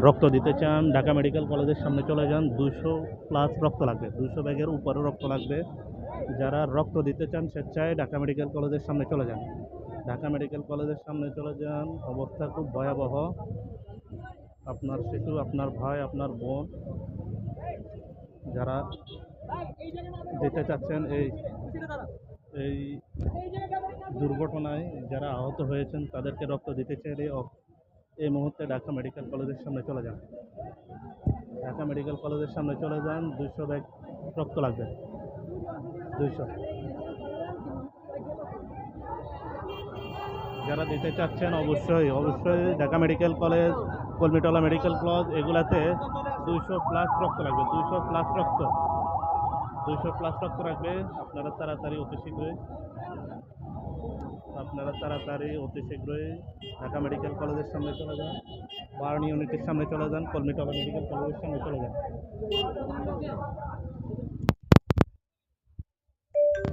রক্ত দিতে চান, ঢাকা মেডিকেল কলেজের সামনে চলে যান, দুশো প্লাস রক্ত লাগবে, দুশো ব্যাগের উপরে রক্ত লাগবে। যারা রক্ত দিতে চান স্বেচ্ছায় ঢাকা মেডিকেল কলেজের সামনে চলে যান। ঢাকা মেডিকেল কলেজের সামনে চলে যান, অবস্থা খুব ভয়াবহ। আপনার শিশু, আপনার ভাই, আপনার বোন, যারা দিতে চাচ্ছেন এই এই দুর্ঘটনায় যারা আহত হয়েছেন, তাদেরকে রক্ত দিতে চাইলে অ- এই মুহূর্তে ঢাকা মেডিকেল কলেজের সামনে চলে যান। ঢাকা মেডিকেল কলেজের সামনে চলে যান, দুইশো ব্যাগ রক্ত লাগবে। দুইশো। যারা দিতে চাচ্ছেন অবশ্যই অবশ্যই Dhaka medical college Kalmitola medical college, এগুলাতে দুইশো প্লাস রক্ত লাগবে। দুইশো প্লাস রক্ত। দুইশো প্লাস রক্ত রাখবে আপনারা তাড়াতাড়ি অতি শীঘ্রই আপনারা তাড়াতাড়ি অতি শীঘ্রই ঢাকা মেডিকেল কলেজের সামনে চলে যান। বার্ন ইউনিটের সামনে চলে যান, কলমিটলা মেডিকেল কলেজের সামনে চলে যান।